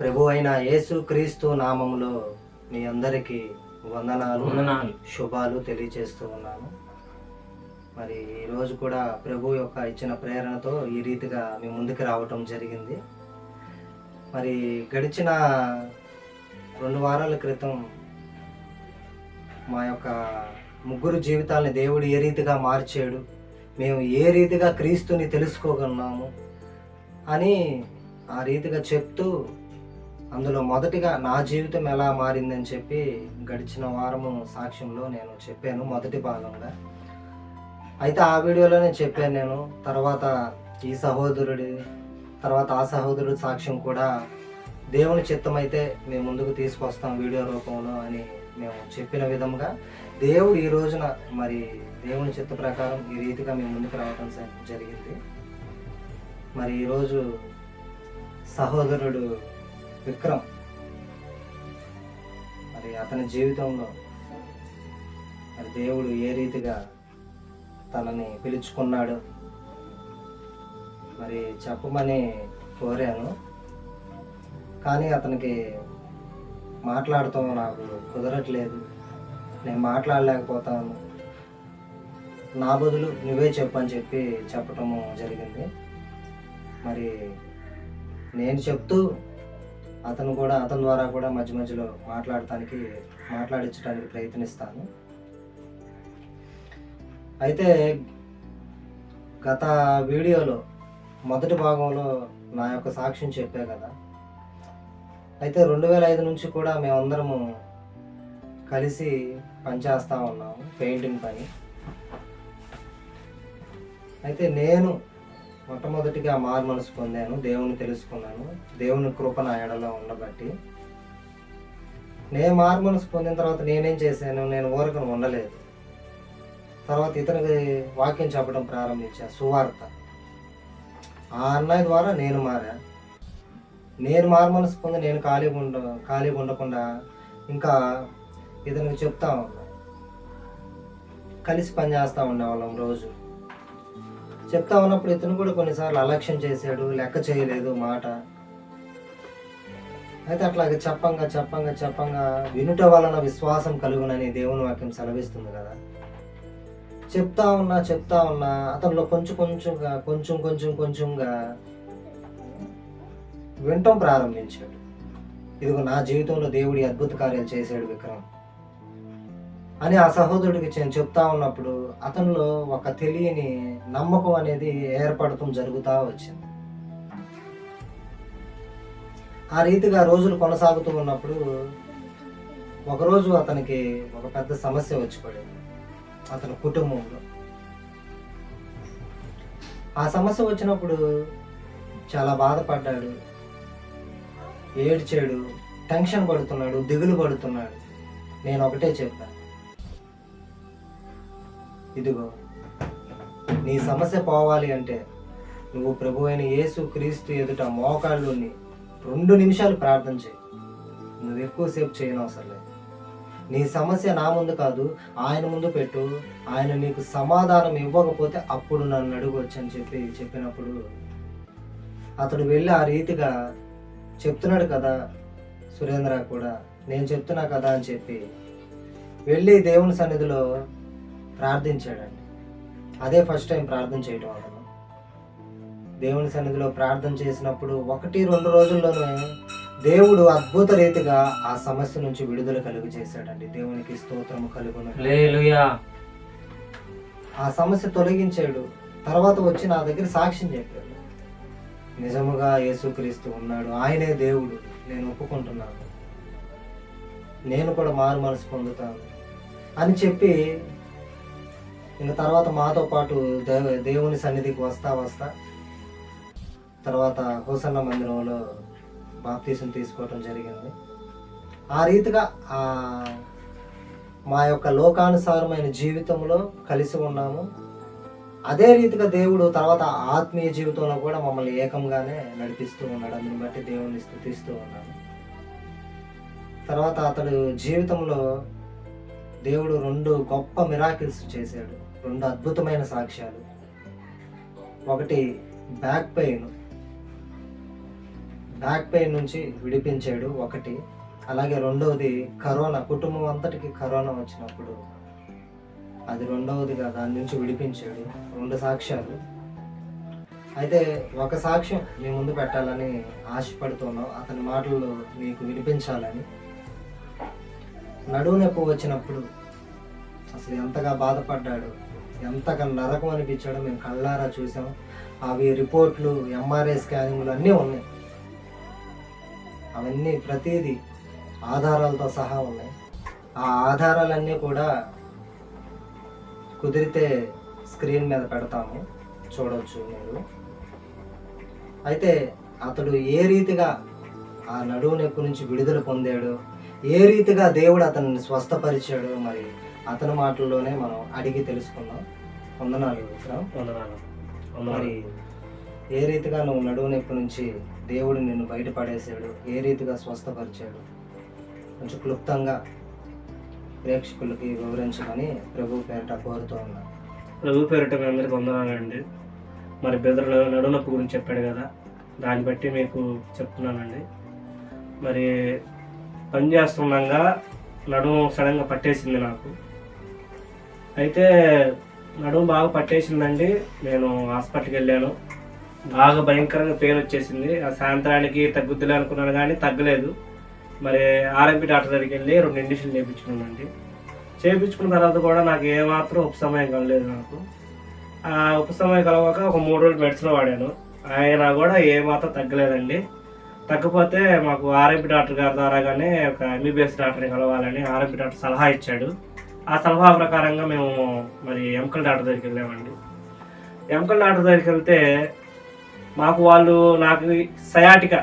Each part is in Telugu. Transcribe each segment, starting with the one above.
ప్రభు అయిన యేసు క్రీస్తు నామములో మీ అందరికీ వందనాలు వందనాలు. శుభాలు తెలియజేస్తూ ఉన్నాను మరి ఈరోజు కూడా ప్రభు యొక్క ఇచ్చిన ప్రేరణతో ఈ రీతిగా మీ ముందుకు రావటం జరిగింది మరి గడిచిన రెండు వారాల క్రితం మా యొక్క ముగ్గురు జీవితాలని దేవుడు ఏ రీతిగా మార్చాడు మేము ఏ రీతిగా క్రీస్తుని తెలుసుకోగలన్నాము అని ఆ రీతిగా చెప్తూ అందులో మొదటిగా నా జీవితం ఎలా మారిందని చెప్పి గడిచిన వారము సాక్ష్యంలో నేను చెప్పాను మొదటి భాగంగా. అయితే ఆ వీడియోలోనే చెప్పాను నేను తర్వాత ఈ సహోదరుడి తర్వాత ఆ సహోదరుడి సాక్ష్యం కూడా దేవుని చిత్తం అయితే మేము ముందుకు తీసుకొస్తాం వీడియో రూపంలో అని మేము చెప్పిన విధంగా దేవుడు ఈ రోజున మరి దేవుని చిత్త ప్రకారం ఈ రీతిగా మేము ముందుకు రావడం జరిగింది. మరి ఈరోజు సహోదరుడు విక్రమ్. మరి అతని జీవితంలో మరి దేవుడు ఏ రీతిగా తనని పిలుచుకున్నాడు? మరి చెప్పమని కోరాను. కానీ అతనికి మాట్లాడటం నాకు కుదరట్లేదు. నేను మాట్లాడలేకపోతాను. నా బదులు నువ్వే చెప్పని చెప్పి చెప్పటము జరిగింది. మరి నేను చెప్తూ అతను కూడా అతని ద్వారా కూడా మధ్య మధ్యలో మాట్లాడటానికి మాట్లాడించడానికి ప్రయత్నిస్తాను. అయితే గత వీడియోలో మొదటి భాగంలో నా యొక్క సాక్ష్యం చెప్పే కదా. అయితే రెండు వేల ఐదు నుంచి కూడా మేమందరము కలిసి పనిచేస్తూ ఉన్నాము పెయింటింగ్ పని. అయితే నేను మొట్టమొదటిగా మారు మనసు పొందాను దేవుని తెలుసుకున్నాను. దేవుని కృప నా ఎడలో ఉండబట్టి. నేను మారు మనసు పొందిన తర్వాత నేనేం చేశాను? నేను ఊరకను ఉండలేదు. తర్వాత ఇతనికి వాక్యం చెప్పడం ప్రారంభించా సువార్త. ఆ అన్నయ్య ద్వారా నేను మారా. నేను మారు మనసు పొంది నేను ఖాళీగా ఉండ ఖాళీగా ఉండకుండా ఇంకా ఇతనికి చెప్తా ఉన్నా. కలిసి పని చేస్తూ ఉండేవాళ్ళం రోజు. చెప్తా ఉన్నప్పుడు ఇతను కూడా కొన్నిసార్లు అలక్ష్యం చేశాడు లెక్క చేయలేదు మాట. అయితే అట్లాగే చెప్పంగా చెప్పంగా చెప్పంగా వినుట వలన విశ్వాసం కలుగునని దేవుని వాక్యం సెలవిస్తుంది కదా. చెప్తా ఉన్నా చెప్తా ఉన్నా అతనిలో కొంచెం కొంచెంగా కొంచెం కొంచెం కొంచెంగా వినటం ప్రారంభించాడు. ఇదిగో నా జీవితంలో దేవుడి అద్భుత కార్యాలు చేశాడు విక్రమ్. అని ఆ సహోదరుడికి నేను చెప్తా ఉన్నప్పుడు అతనిలో ఒక తెలియని నమ్మకం అనేది ఏర్పడటం జరుగుతూ వచ్చింది. ఆ రీతిగా రోజులు కొనసాగుతూ ఉన్నప్పుడు ఒకరోజు అతనికి ఒక పెద్ద సమస్య వచ్చి పడింది. అతని కుటుంబంలో. ఆ సమస్య వచ్చినప్పుడు చాలా బాధపడ్డాడు. ఏడ్చాడు టెన్షన్ పడుతున్నాడు దిగులు పడుతున్నాడు. నేను ఒకటే చెప్పాను. ఇదిగో నీ సమస్య పోవాలి అంటే నువ్వు ప్రభు అయిన యేసు క్రీస్తు ఎదుట మోకాళ్ళుని రెండు నిమిషాలు ప్రార్థన చేయి. నువ్వు ఎక్కువసేపు చేయను అవసరం లేదు. నీ సమస్య నా ముందు కాదు ఆయన ముందు పెట్టు. ఆయన నీకు సమాధానం ఇవ్వకపోతే అప్పుడు నన్ను అడగవచ్చు అని చెప్పి చెప్పినప్పుడు అతడు వెళ్ళి ఆ రీతిగా చెప్తున్నాడు కదా సురేంద్ర కూడా నేను చెప్తున్నా కదా అని చెప్పి వెళ్ళి దేవుని సన్నిధిలో ప్రార్థించాడండి. అదే ఫస్ట్ టైం ప్రార్థన చేయటం అతను. దేవుని సన్నిధిలో ప్రార్థన చేసినప్పుడు ఒకటి రెండు రోజుల్లోనే దేవుడు అద్భుత రీతిగా ఆ సమస్య నుంచి విడుదల కలుగు చేశాడండి. దేవునికి స్తోత్రము కలుగును. హల్లెలూయా. ఆ సమస్య తొలగించాడు. తర్వాత వచ్చి నా దగ్గర సాక్ష్యం చెప్పాడు. నిజముగా యేసుక్రీస్తు ఉన్నాడు. ఆయనే దేవుడు. నేను ఒప్పుకుంటున్నాను. నేను కూడా మారు మనసు పొందుతాను అని చెప్పి ఇంకా తర్వాత మాతో పాటు దేవ దేవుని సన్నిధికి వస్తా వస్తా తర్వాత హోసన్న మందిరంలో బాప్తీసం తీసుకోవటం జరిగింది. ఆ రీతిగా మా యొక్క లోకానుసారమైన జీవితంలో కలిసి ఉన్నాము. అదే రీతిగా దేవుడు తర్వాత ఆత్మీయ జీవితంలో కూడా మమ్మల్ని ఏకంగానే నడిపిస్తూ ఉన్నాడు. అందుని బట్టి దేవుని స్థుతిస్తూ ఉన్నాను తర్వాత అతడు జీవితంలో దేవుడు రెండు గొప్ప మిరాకిల్స్ చేశాడు. రెండు అద్భుతమైన సాక్ష్యాలు. ఒకటి బ్యాక్ పెయిన్. బ్యాక్ పెయిన్ నుంచి విడిపించాడు ఒకటి. అలాగే రెండవది కరోనా కుటుంబం అంతటికి కరోనా వచ్చినప్పుడు. అది రెండవదిగా దాని నుంచి విడిపించాడు. రెండు సాక్ష్యాలు. అయితే ఒక సాక్ష్యం మీ ముందు పెట్టాలని ఆశపడుతున్నాం అతని మాటలు మీకు వినిపించాలని. నడువు నొప్పి వచ్చినప్పుడు అసలు ఎంతగా బాధపడ్డాడు? ఎంతగా నరకం అనిపించాడో మేము కళ్ళారా చూసాం. అవి రిపోర్ట్లు ఎంఆర్ఐ స్కానింగ్లు అన్నీ ఉన్నాయి. అవన్నీ ప్రతిదీ ఆధారాలతో సహా ఉన్నాయి. ఆ ఆధారాలన్నీ కూడా కుదిరితే స్క్రీన్ మీద పెడతాము. చూడవచ్చు మీరు. అయితే అతడు ఏ రీతిగా ఆ నడువు నొప్పి నుంచి విడుదల పొందాడు ఏ రీతిగా దేవుడు అతన్ని స్వస్థపరిచాడు మరి అతని మాటల్లోనే మనం అడిగి తెలుసుకుందాం. వందనాలు విక్రమ్. వందనాలు. మరి ఏ రీతిగా నువ్వు నడువు నొప్పి నుంచి దేవుడు నిన్ను బయటపడేశాడు? ఏ రీతిగా స్వస్థపరిచాడు? కొంచెం క్లుప్తంగా ప్రేక్షకులకి వివరించమని ప్రభు పేరిట కోరుతూ ఉన్నాను. ప్రభు పేరిట మీ అందరికి వందనాలండి. మరి బెదర్ నడునొప్పి గురించి చెప్పాడు కదా దాన్ని బట్టి మీకు చెప్తున్నానండి. మరి పని చేస్తుండగా నడుము సడన్గా పట్టేసింది నాకు. అయితే నడుము బాగా పట్టేసిందండి. నేను హాస్పిటల్కి వెళ్ళాను. బాగా భయంకరంగా పెయిన్ వచ్చేసింది. ఆ సాయంత్రానికి తగ్గుద్దులే అనుకున్నాను కానీ తగ్గలేదు. మరి ఆర్ఎంపీ డాక్టర్ దగ్గరికి వెళ్ళి రెండు ఇండిషన్లు చేయించుకున్నానండి. చేయించుకున్న తర్వాత కూడా నాకు ఏమాత్రం ఉపశమయం కలలేదు నాకు. ఆ ఉపశమయం కలవక ఒక మూడు రోజులు మెడిసిన్ వాడాను. ఆయన కూడా ఏమాత్రం తగ్గలేదండి. తగ్గపోతే మాకు ఆర్ఎంపీ డాక్టర్ గారి ద్వారాగానే ఒక ఎంబీబీఎస్ డాక్టర్ని కలవాలని ఆర్ఎంపీ డాక్టర్ సలహా ఇచ్చాడు. ఆ సలహా ప్రకారంగా మేము మరి ఎంకల్ డాక్టర్ దగ్గరికి వెళ్ళామండి. ఎంకల్ డాక్టర్ దగ్గరికి వెళ్తే మాకు వాళ్ళు నాకు సయాటిక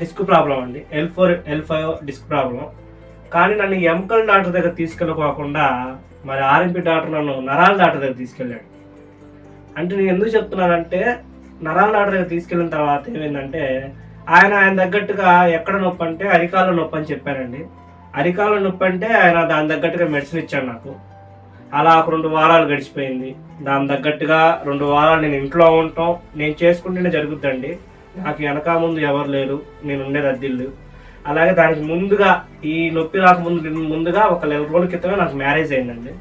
డిస్క్ ప్రాబ్లం అండి. L four L five disc problem. కానీ నన్ను ఎంకల్ డాక్టర్ దగ్గర తీసుకెళ్ళకోకుండా మరి ఆర్ఎంపీ డాక్టర్ నన్ను నరాల డాక్టర్ దగ్గర తీసుకెళ్ళాడు. అంటే నేను ఎందుకు చెప్తున్నానంటే నరాల డాక్టర్ దగ్గర తీసుకెళ్ళిన తర్వాత ఏమైందంటే ఆయన ఆయన తగ్గట్టుగా ఎక్కడ నొప్పి అంటే అరికాల నొప్పి అని చెప్పారండి. అరికాల నొప్పి అంటే ఆయన దాని తగ్గట్టుగా మెడిసిన్ ఇచ్చాడు నాకు. అలా ఒక రెండు వారాలు గడిచిపోయింది. దాని తగ్గట్టుగా రెండు వారాలు నేను ఇంట్లో ఉంటాం. నేను చేసుకుంటేనే జరుగుద్దండి. నాకు వెనక ముందు ఎవరు లేరు. నేను ఉండేది అద్దిల్లు. అలాగే దానికి ముందుగా ఈ నొప్పి రాకముందు ముందుగా ఒక నెల రోజుల క్రితమే నాకు మ్యారేజ్ అయిందండి.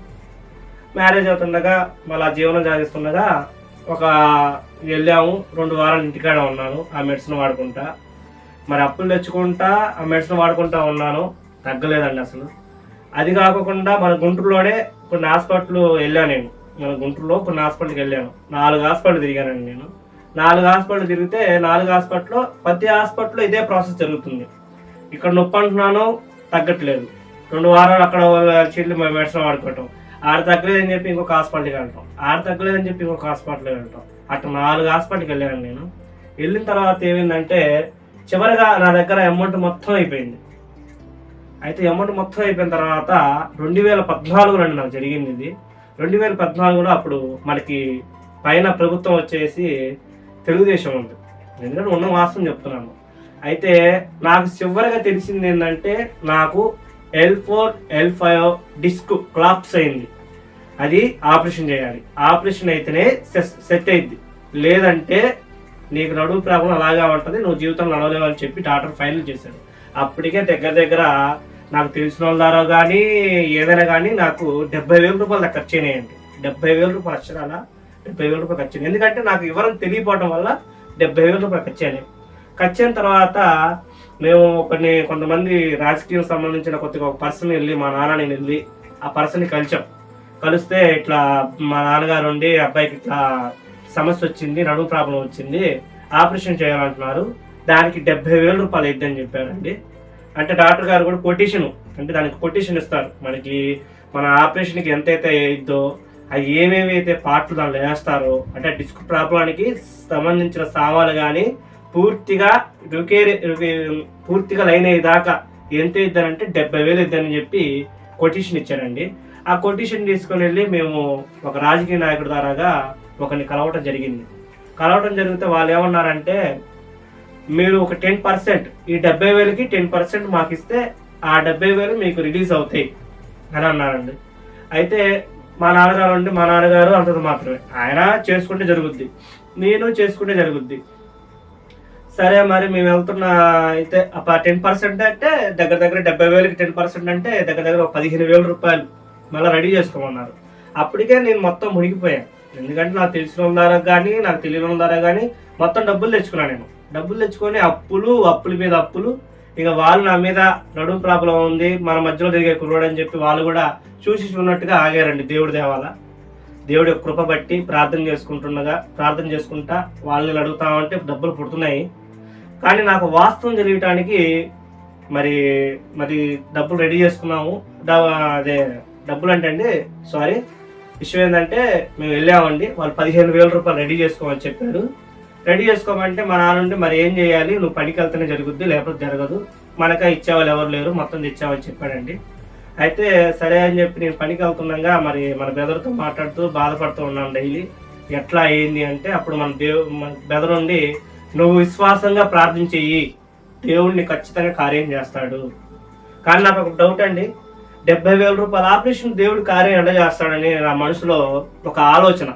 మ్యారేజ్ అవుతుండగా మళ్ళీ జీవనం సాగిస్తుండగా ఒక వెళ్ళాము రెండు వారాలు ఇంటికాడ ఉన్నాను. ఆ మెడిసిన్ వాడుకుంటా. మరి అప్పులు తెచ్చుకుంటా ఆ మెడిసిన్ వాడుకుంటా ఉన్నాను. తగ్గలేదండి అసలు. అది కాకుండా మన గుంటూరులోనే కొన్ని హాస్పిటల్ వెళ్ళాను నేను. మన గుంటూరులో కొన్ని హాస్పిటల్కి వెళ్ళాను. నాలుగు హాస్పిటల్ తిరిగానండి నేను. నాలుగు హాస్పిటల్ తిరిగితే నాలుగు హాస్పిటల్లో ప్రతి హాస్పిటల్లో ఇదే ప్రాసెస్ జరుగుతుంది. ఇక్కడ నొప్పి అంటున్నాను తగ్గట్లేదు. రెండు వారాలు అక్కడ చెల్లి మెడిసిన్ వాడుకోవటం. ఆడ తగ్గలేదని చెప్పి ఇంకొక హాస్పిటల్కి వెళ్తాం. ఆడ తగ్గలేదని చెప్పి ఇంకొక హాస్పిటల్కి వెళ్తాం. అట్లా నాలుగు హాస్పిటల్కి వెళ్ళాను నేను. వెళ్ళిన తర్వాత ఏమైందంటే చివరిగా నా దగ్గర అమౌంట్ మొత్తం అయిపోయింది. అయితే అమౌంట్ మొత్తం అయిపోయిన తర్వాత రెండు వేల పద్నాలుగు రెండు నాకు జరిగింది ఇది. రెండు వేల పద్నాలుగులో అప్పుడు మనకి పైన ప్రభుత్వం వచ్చేసి తెలుగుదేశం ఉంది. ఎందుకంటే ఉన్న వాస్తవం చెప్తున్నాను. అయితే నాకు చివరిగా తెలిసింది ఏంటంటే నాకు L four L five disc collapse అయింది. అది ఆపరేషన్ చేయాలి. ఆపరేషన్ అయితేనే సెట్ అయింది లేదంటే నీకు నడువు ప్రాబ్లం అలాగే ఉంటుంది నువ్వు జీవితం నడవలేవు అని చెప్పి డాక్టర్ ఫైనల్ చేశాడు. అప్పటికే దగ్గర దగ్గర నాకు తెలిసిన వాళ్ళ ద్వారా కానీ ఏదైనా కానీ నాకు డెబ్బై వేల రూపాయలు దాకా ఖర్చు అయినాయండి డెబ్బై వేల రూపాయలు అక్షరాల డెబ్బై వేల రూపాయలు ఖర్చు ఎందుకంటే నాకు వివరం తెలియపోవడం వల్ల డెబ్బై వేల రూపాయలు ఖర్చు అయినాయి ఖర్చు అయిన తర్వాత మేము కొన్ని కొంతమంది రాజకీయం సంబంధించిన కొద్దిగా ఒక పర్సన్ వెళ్ళి మా నాన్న నేను వెళ్ళి ఆ పర్సన్ని కలిసాం. కలిస్తే ఇట్లా మా నాన్నగారు ఉండి అబ్బాయికి ఇట్లా సమస్య వచ్చింది నడుము ప్రాబ్లం వచ్చింది ఆపరేషన్ చేయాలంటున్నారు. దానికి డెబ్బై వేల రూపాయలు అయిద్దని చెప్పారండి. అంటే డాక్టర్ గారు కూడా కొటేషన్ అంటే దానికి కొటేషన్ ఇస్తారు. మనకి మన ఆపరేషన్కి ఎంతైతే అయిద్దో అవి ఏమేమి అయితే పార్ట్లు దాంట్లో వేస్తారో అంటే డిస్క్ ప్రాబ్లానికి సంబంధించిన సామాన్లు కానీ పూర్తిగా రుకే పూర్తిగా లైన్ అయ్యేదాకా ఎంత ఇద్దానంటే డెబ్బై వేలు ఇద్దని చెప్పి కొటేషన్ ఇచ్చారండి. ఆ కొటేషన్ తీసుకుని వెళ్ళి మేము ఒక రాజకీయ నాయకుడి ద్వారాగా ఒకరిని కలవటం జరిగింది. కలవటం జరిగితే వాళ్ళు ఏమన్నారంటే మీరు ఒక టెన్ పర్సెంట్ ఈ డెబ్బై వేలకి టెన్ పర్సెంట్ మాకు ఇస్తే ఆ డెబ్బై వేలు మీకు రిలీజ్ అవుతాయి అని అన్నారండి. అయితే మా నాన్నగారు ఉండి మా నాన్నగారు అంతది మాత్రమే. ఆయన చేసుకుంటే జరుగుద్ది. నేను చేసుకుంటే జరుగుద్ది. సరే మరి మేము వెళ్తున్న అయితే టెన్ పర్సెంట్ అంటే దగ్గర దగ్గర డెబ్బై వేలకి టెన్ పర్సెంట్ అంటే దగ్గర దగ్గర ఒక పదిహేను వేల రూపాయలు మళ్ళీ రెడీ చేసుకోమన్నారు. అప్పటికే నేను మొత్తం మునిగిపోయాను. ఎందుకంటే నాకు తెలిసిన ద్వారా కానీ నాకు తెలియని ద్వారా కానీ మొత్తం డబ్బులు తెచ్చుకున్నాను నేను. డబ్బులు తెచ్చుకొని అప్పులు అప్పుల మీద అప్పులు. ఇక వాళ్ళు నా మీద నడుము ప్రాబ్లం ఉంది మన మధ్యలో తిరిగే కుర్రోడు అని చెప్పి వాళ్ళు కూడా చూసి ఉన్నట్టుగా ఆగారండి దేవుడి దేవాల. దేవుడి కృప బట్టి ప్రార్థన చేసుకుంటుండగా ప్రార్థన చేసుకుంటా వాళ్ళని అడుగుతామంటే డబ్బులు పుడుతున్నాయి. కానీ నాకు వాస్తవం తెలియటానికి మరి మరి డబ్బులు రెడీ చేసుకున్నాము. అదే డబ్బులు అంటే అండి సారీ. విషయం ఏంటంటే మేము వెళ్ళామండి వాళ్ళు పదిహేను వేల రూపాయలు రెడీ చేసుకోమని చెప్పారు. రెడీ చేసుకోమంటే మా నాన్న మరి ఏం చేయాలి? నువ్వు పనికి వెళ్తేనే జరుగుద్ది లేకపోతే జరగదు. మనకా ఇచ్చేవాళ్ళు ఎవరు లేరు మొత్తం ఇచ్చావని చెప్పాడండి. అయితే సరే అని చెప్పి నేను పనికి వెళ్తున్నాగా మరి మన బెదర్తో మాట్లాడుతూ బాధపడుతూ ఉన్నాను డైలీ. ఎట్లా అయింది అంటే అప్పుడు మన దేవు మన బెదర్ ఉండి నువ్వు విశ్వాసంగా ప్రార్థన చెయ్యి. దేవుడిని ఖచ్చితంగా కార్యం చేస్తాడు. కానీ నాకు ఒక డౌట్ అండి. డెబ్బై వేల రూపాయల ఆపరేషన్ దేవుడు కార్యం ఎలా చేస్తాడని నా మనసులో ఒక ఆలోచన.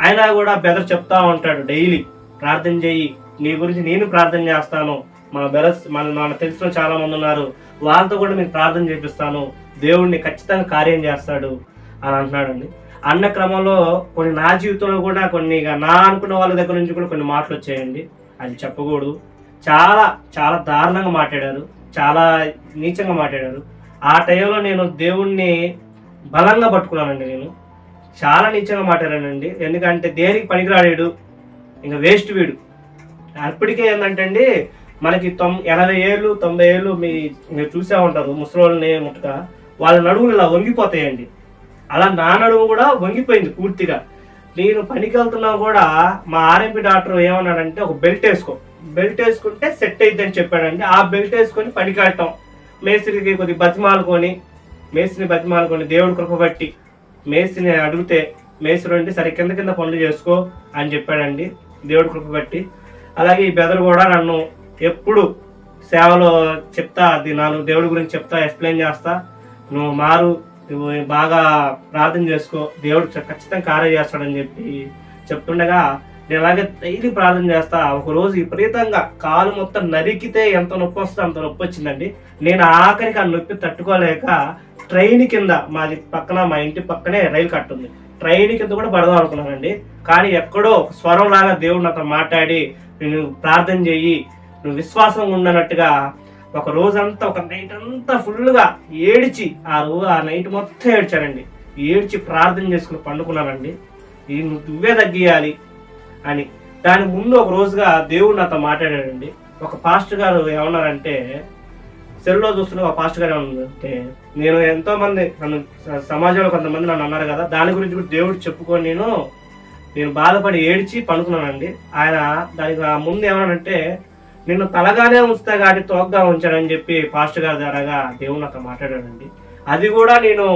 అయినా కూడా బెదర్ చెప్తా ఉంటాడు డైలీ. ప్రార్థన చేయి. నీ గురించి నేను ప్రార్థన చేస్తాను. మన బెరస్ మన మన తెలిసిన చాలా మంది ఉన్నారు. వాళ్ళతో కూడా నేను ప్రార్థన చేపిస్తాను. దేవుడిని ఖచ్చితంగా కార్యం చేస్తాడు అని అంటున్నాడండి. అన్న క్రమంలో కొన్ని నా జీవితంలో కూడా కొన్ని నా అనుకున్న వాళ్ళ దగ్గర నుంచి కూడా కొన్ని మాటలు వచ్చాయండి. అది చెప్పకూడదు. చాలా చాలా దారుణంగా మాట్లాడారు. చాలా నీచంగా మాట్లాడారు. ఆ టైంలో నేను దేవుణ్ణి బలంగా పట్టుకున్నానండి నేను. చాలా నీచంగా మాట్లాడానండి. ఎందుకంటే దేనికి పనికిరాడాడు ఇంకా వేస్ట్ వీడు. అప్పటికే ఏంటంటే అండి మనకి తొం ఎనభై ఏళ్ళు తొంభై ఏళ్ళు మీ మీరు చూసే ఉంటారు ముసలోళ్ళని ముట్టక వాళ్ళ నడుములు ఇలా వంగిపోతాయండి. అలా నా నడుము కూడా వంగిపోయింది పూర్తిగా. నేను పనికి వెళ్తున్నా కూడా మా ఆర్ఎంపీ డాక్టర్ ఏమన్నాడంటే ఒక బెల్ట్ వేసుకో. బెల్ట్ వేసుకుంటే సెట్ అయింది అని చెప్పాడండి. ఆ బెల్ట్ వేసుకొని పనికి వెళ్ళటం మేస్త్రికి కొద్ది బతిమాలుకొని మేస్త్రిని బతిమాలుకొని దేవుడి కృప బట్టి మేస్త్రిని అడిగితే మేస్త్రి అంటే సరే కింద కింద పనులు చేసుకో అని చెప్పాడండి. దేవుడి కృప బట్టి. అలాగే ఈ బెదరు కూడా నన్ను ఎప్పుడు సేవలో చెప్తా అది నాలుగు దేవుడి గురించి చెప్తా ఎక్స్ప్లెయిన్ చేస్తా. నువ్వు మారు నువ్వు బాగా ప్రార్థన చేసుకో దేవుడు ఖచ్చితంగా కార్యం చేస్తాడని చెప్పి చెప్తుండగా నేను అలాగే డైలీ ప్రార్థన చేస్తా. ఒకరోజు విపరీతంగా కాలు మొత్తం నరికితే ఎంత నొప్పి వస్తే అంత నొప్పి వచ్చిందండి. నేను ఆఖరికి ఆ నొప్పి తట్టుకోలేక ట్రైన్ కింద మాది పక్కన మా ఇంటి పక్కనే రైలు కట్టుంది ట్రైన్ కింద కూడా పడదాం అనుకున్నానండి. కానీ ఎక్కడో స్వరం లాగా దేవుడు నాతో మాట్లాడి నేను ప్రార్థన చెయ్యి నువ్వు విశ్వాసం ఉండనట్టుగా ఒక రోజంతా ఒక నైట్ అంతా ఫుల్గా ఏడిచి ఆ రోజు ఆ నైట్ మొత్తం ఏడ్చానండి. ఏడ్చి ప్రార్థన చేసుకుని పండుకున్నానండి. ఈ నువ్వే తగ్గియాలి అని. దాని ముందు ఒక రోజుగా దేవుడు నాతో మాట్లాడాడండి. ఒక పాస్టర్ గారు ఏమన్నారంటే సెల్లో చూస్తున్న ఒక పాస్టర్ గారు అంటే నేను ఎంతో మంది నన్ను సమాజంలో కొంతమంది నన్ను అన్నారు కదా దాని గురించి కూడా దేవుడు చెప్పుకొని నేను నేను బాధపడి ఏడ్చి పడుకున్నానండి. ఆయన దానికి ఆ ముందు ఏమనంటే నిన్ను తలగానే ఉంచుతా కానీ తోగ్గా ఉంచాడని చెప్పి పాస్టర్ గారి ద్వారాగా దేవుడు నాతో మాట్లాడాడండి. అది కూడా నేను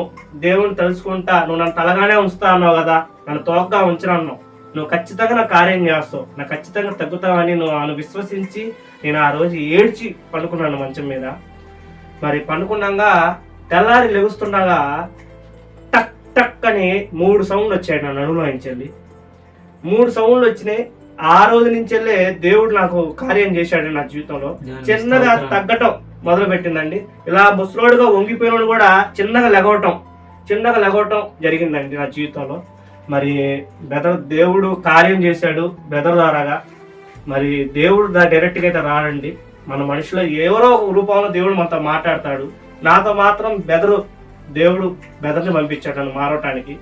దేవుని తెలుసుకుంటా నువ్వు నన్ను తలగానే ఉంచుతా అన్నావు కదా నన్ను తోగ్గా ఉంచనన్నావు నువ్వు ఖచ్చితంగా నా కార్యం చేస్తావు నాకు ఖచ్చితంగా తగ్గుతావని నువ్వు నన్ను విశ్వసించి నేను ఆ రోజు ఏడ్చి పండుకున్నాను మంచం మీద. మరి పండుకున్నాగా తెల్లారి లెగుస్తుండగా టక్ టక్ అని మూడు సౌండ్లు వచ్చాయి నా నడుములో నుంచి. వెళ్ళి మూడు సౌండ్లు వచ్చినాయి. ఆ రోజు నుంచి వెళ్ళే దేవుడు నాకు కార్యం చేశాడు నా జీవితంలో. చిన్నగా తగ్గటం మొదలు పెట్టిందండి ఇలా ముసలోడుగా వంగిపోయినోడు కూడా చిన్నగా లెగవటం చిన్నగా లెగవటం జరిగిందండి నా జీవితంలో. మరి బెదర్ దేవుడు కార్యం చేశాడు బెదర్ ద్వారాగా. మరి దేవుడు దా డైరెక్ట్గా అయితే రాడండి. మన మనిషిలో ఎవరో ఒక రూపంలో దేవుడు మనతో మాట్లాడతాడు. నాతో మాత్రం బెదరు దేవుడు బెదర్ని పంపించాడు నన్ను మారవటానికి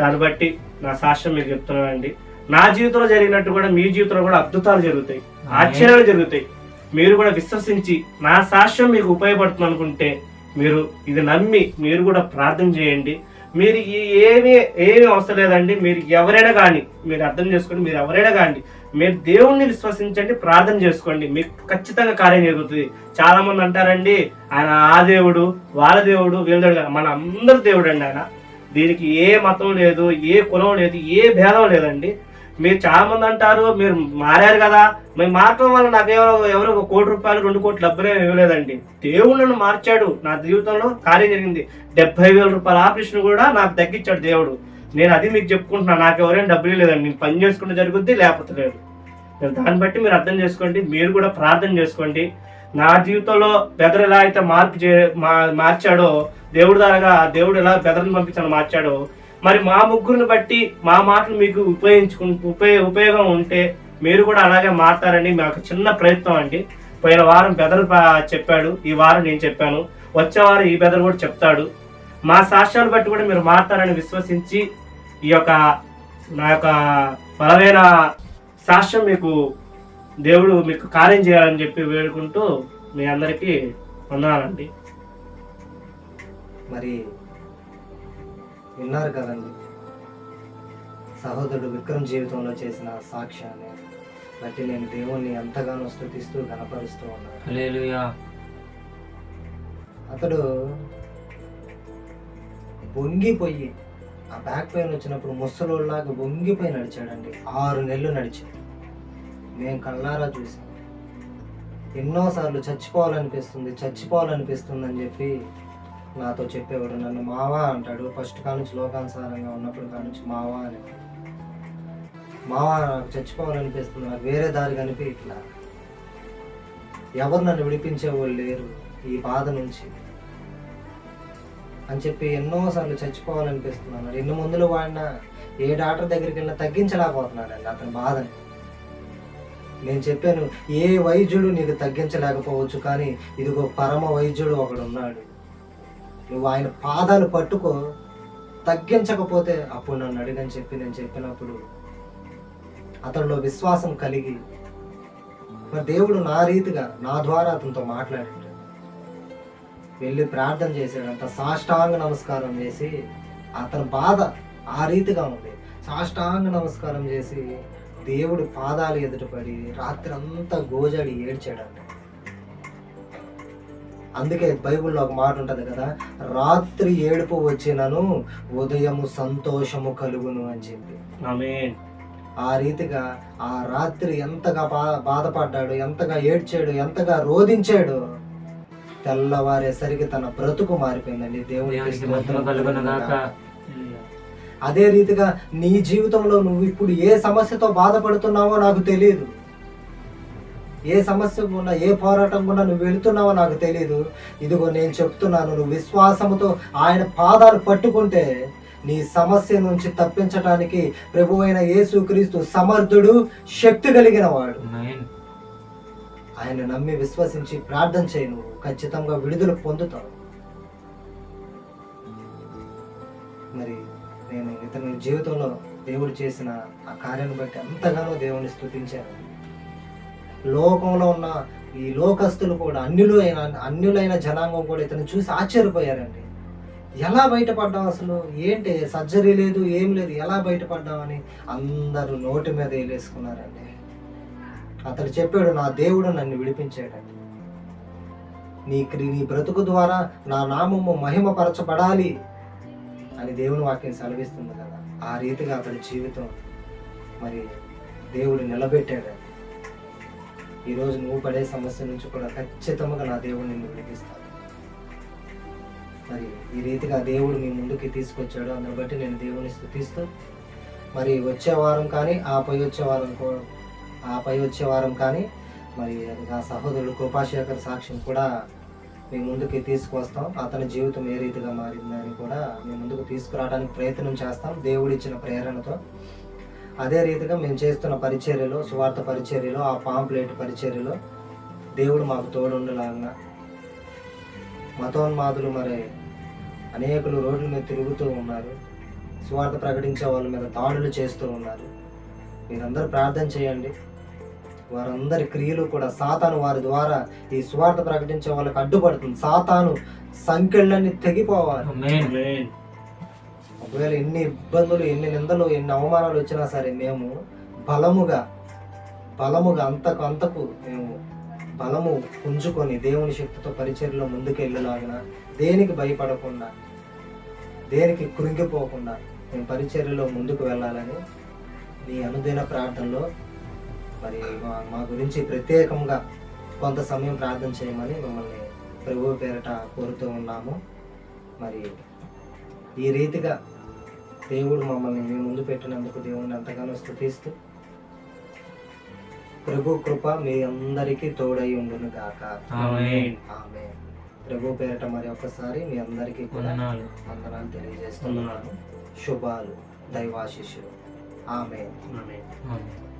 దాన్ని బట్టి నా సాక్ష్యం మీకు చెప్తున్నానండి. నా జీవితంలో జరిగినట్టు కూడా మీ జీవితంలో కూడా అద్భుతాలు జరుగుతాయి. ఆశ్చర్యాలు జరుగుతాయి. మీరు కూడా విశ్వసించి నా సాక్ష్యం మీకు ఉపయోగపడుతుంది అనుకుంటే మీరు ఇది నమ్మి మీరు కూడా ప్రార్థన చేయండి. మీరు ఏమీ ఏమీ అవసరం లేదండి. మీరు ఎవరైనా కానీ మీరు అర్థం చేసుకోండి మీరు ఎవరైనా కానీ మీరు దేవుణ్ణి విశ్వసించండి ప్రార్థన చేసుకోండి. మీకు ఖచ్చితంగా కార్యం జరుగుతుంది. చాలా మంది అంటారండి ఆయన ఆ దేవుడు వాళ్ళ దేవుడు వీళ్ళ దేవుడు మన అందరి దేవుడు అండి ఆయన. దీనికి ఏ మతం లేదు ఏ కులం లేదు ఏ భేదం లేదండి. మీరు చాలా మంది అంటారు మీరు మారారు కదా. మేము మారటం వల్ల నాకు ఎవరో ఎవరో ఒక కోటి రూపాయలు రెండు కోట్లు డబ్బులే ఇవ్వలేదండి. దేవుడు నన్ను మార్చాడు. నా జీవితంలో కార్యం జరిగింది. డెబ్బై వేల రూపాయల ఆపరేషన్ కూడా నాకు తగ్గించాడు దేవుడు. నేను అది మీకు చెప్పుకుంటున్నా నాకు ఎవరైనా డబ్బులు లేదండి నేను పని చేసుకుంటే జరుగుద్ది లేకపోతే లేదు. నేను దాన్ని బట్టి మీరు అర్థం చేసుకోండి మీరు కూడా ప్రార్థన చేసుకోండి. నా జీవితంలో బెదర్ ఎలా అయితే మార్పు చే మా- మార్చాడో దేవుడు ద్వారా దేవుడు ఎలా బెదర్ని పంపించాలని మార్చాడో మరి మా ముగ్గురిని బట్టి మా మాటలు మీకు ఉపయోగించుకు ఉపయోగ ఉపయోగం ఉంటే మీరు కూడా అలాగే మారుతారని మాకు చిన్న ప్రయత్నం అండి. పోయిన వారం బెదర్ చెప్పాడు. ఈ వారం నేను చెప్పాను. వచ్చే వారం ఈ బెదర్ కూడా చెప్తాడు. మా సాక్ష్యాలు బట్టి కూడా మీరు మారుతారని విశ్వసించి ఈ యొక్క నా యొక్క బలమైన సాక్ష్యం మీకు దేవుడు మీకు కార్యం చేయాలని చెప్పి వేడుకుంటూ మీ అందరికీ వందనాలండి. మరి విన్నారు కదండి. సహోదరుడు విక్రమ్ జీవితంలో చేసిన సాక్ష్యాన్ని బట్టి నేను దేవుణ్ణి ఎంతగానో స్థుతిస్తూ గణపరుస్తూ ఉన్నాను. హల్లెలూయా. అతడు వంగిపోయి ఆ బ్యాక్ పెయిన్ వచ్చినప్పుడు ముసలోళ్ళలాగా వంగిపోయి నడిచాడండి. ఆరు నెలలు నడిచాడు. మేము కళ్ళారా చూసాం ఎన్నోసార్లు చచ్చిపోవాలనిపిస్తుంది చచ్చిపోవాలనిపిస్తుంది అని చెప్పి నాతో చెప్పేవాడు. నన్ను మావా అంటాడు. ఫస్ట్ కానుంచి లోకానుసారంగా ఉన్నప్పుడు కానుంచి మావా అని. మావా నాకు చచ్చిపోవాలనిపిస్తుంది. నాకు వేరే దారి కనిపి ఇట్లా. ఎవరు నన్ను విడిపించేవాళ్ళు లేరు. ఈ బాధ నుంచి. అని చెప్పి ఎన్నోసార్లు చచ్చిపోవాలనిపిస్తున్నాను ఎన్ని మందులు వాడినా ఏ డాక్టర్ దగ్గరికి వెళ్ళినా తగ్గించలేకపోతున్నాడండి అతని బాధని. నేను చెప్పాను ఏ వైద్యుడు నీకు తగ్గించలేకపోవచ్చు కానీ ఇదిగో పరమ వైద్యుడు ఒకడు ఉన్నాడు నువ్వు ఆయన పాదాలు పట్టుకో తగ్గించకపోతే అప్పుడు నన్ను అడిగని చెప్పి నేను చెప్పినప్పుడు అతనిలో విశ్వాసం కలిగి మరి దేవుడు నా రీతిగా నా ద్వారా అతనితో మాట్లాడాడు. వెళ్ళి ప్రార్థన చేశాడంట సాష్టాంగ నమస్కారం చేసి అతని బాధ ఆ రీతిగా ఉంది. సాష్టాంగ నమస్కారం చేసి దేవుడి పాదాలు ఎదుటపడి రాత్రి అంతా గోజాడి ఏడ్చాడంట. అందుకే బైబిల్లో ఒక మాట ఉంటది కదా రాత్రి ఏడుపు వచ్చినను ఉదయము సంతోషము కలుగును అని చెప్పి. ఆ రీతిగా ఆ రాత్రి ఎంతగా బా బాధపడ్డాడు ఎంతగా ఏడ్చాడు ఎంతగా రోధించాడు తెల్లవారేసరికి తన బ్రతుకు మారిపోయిందండి దేవునికి. అదే రీతిగా నీ జీవితంలో నువ్వు ఇప్పుడు ఏ సమస్యతో బాధపడుతున్నావో నాకు తెలియదు ఏ సమస్య గుండా ఏ పోరాటం గుండా నువ్వు వెళుతున్నావో నాకు తెలియదు ఇదిగో నేను చెప్తున్నాను నువ్వు విశ్వాసముతో ఆయన పాదాలు పట్టుకుంటే నీ సమస్య నుంచి తప్పించడానికి ప్రభువైన యేసుక్రీస్తు సమర్థుడు శక్తి కలిగిన వాడు ఆయన నమ్మి విశ్వసించి ప్రార్థన చేయి నువ్వు. ఖచ్చితంగా విడుదల పొందుతావు. మరి నేను ఇతని జీవితంలో దేవుడు చేసిన ఆ కార్యాన్ని బట్టి ఎంతగానో దేవుని స్థుతించాను లోకంలో ఉన్న ఈ లోకస్తులు కూడా అన్యులు అయిన అన్యులైన జనాంగం కూడా ఇతను చూసి ఆశ్చర్యపోయారండి. ఎలా బయటపడ్డాం అసలు? ఏంటి? సర్జరీ లేదు ఏం లేదు ఎలా బయటపడ్డామని అందరూ నోటి మీద వేలేసుకున్నారండి. అతడు చెప్పాడు నా దేవుడు నన్ను విడిపించాడని నీ క్రి నీ బ్రతుకు ద్వారా నా నామము మహిమపరచబడాలి అని దేవుని వాక్యం సెలవిస్తుంది కదా. ఆ రీతిగా అతడి జీవితం మరి దేవుడు నిలబెట్టాడు. ఈరోజు నువ్వు పడే సమస్య నుంచి కూడా ఖచ్చితంగా నా దేవుడు నిన్ను విడిపిస్తాడు. మరి ఈ రీతిగా దేవుడు మీ ముందుకి తీసుకొచ్చాడు. అందుని బట్టి నేను దేవుని స్థుతిస్తూ మరి వచ్చే వారం కానీ ఆ పై వచ్చే వారం కూడా ఆపై వచ్చే వారం కానీ మరి నా సహోదరుడు కృపాశేఖర్ సాక్ష్యం కూడా మీ ముందుకి తీసుకువస్తాం. అతని జీవితం ఏ రీతిగా మారిందని కూడా మీ ముందుకు తీసుకురావడానికి ప్రయత్నం చేస్తాం దేవుడు ఇచ్చిన ప్రేరణతో. అదే రీతిగా మేము చేస్తున్న పరిచర్యలో సువార్త పరిచర్యలో ఆ పాంప్లెట్ పరిచర్యలో దేవుడు మాకు తోడుండలాగా. మతోన్మాదులు మరి అనేకులు రోడ్ల మీద తిరుగుతూ ఉన్నారు. సువార్త ప్రకటించే వాళ్ళ మీద దాడులు చేస్తూ ఉన్నారు. మీరందరూ ప్రార్థన చేయండి. వారందరి క్రియలు కూడా సాతాను వారి ద్వారా ఈ సువార్త ప్రకటించే వాళ్ళకి అడ్డుపడుతుంది. సాతాను సంఖ్యలన్నీ తెగిపోవాలి. ఒకవేళ ఎన్ని ఇబ్బందులు ఎన్ని నిందలు ఎన్ని అవమానాలు వచ్చినా సరే మేము బలముగా బలముగా అంతకు అంతకు మేము బలము పుంజుకొని దేవుని శక్తితో పరిచర్లో ముందుకెళ్ళలాగిన దేనికి భయపడకుండా దేనికి కృంగిపోకుండా మేము పరిచర్యలో ముందుకు వెళ్ళాలని మీ అనుదిన ప్రార్థనలో మరి మా మా గురించి ప్రత్యేకంగా కొంత సమయం ప్రార్థన చేయమని మిమ్మల్ని ప్రభు పేరట కోరుతూ ఉన్నాము. మరి ఈ రీతిగా దేవుడు మమ్మల్ని మీ ముందు పెట్టినందుకు దేవుడిని ఎంతగానో స్థుతిస్తూ ప్రభు కృప మీ అందరికీ తోడై ఉండును గాక. ఆమె ప్రభు పేరట మరి ఒక్కసారి మీ అందరికీ కూడా వందనాలు. తెలియజేస్తున్నాను. శుభాలు. దైవాశిష్యులు ఆమె. ఆమేన్.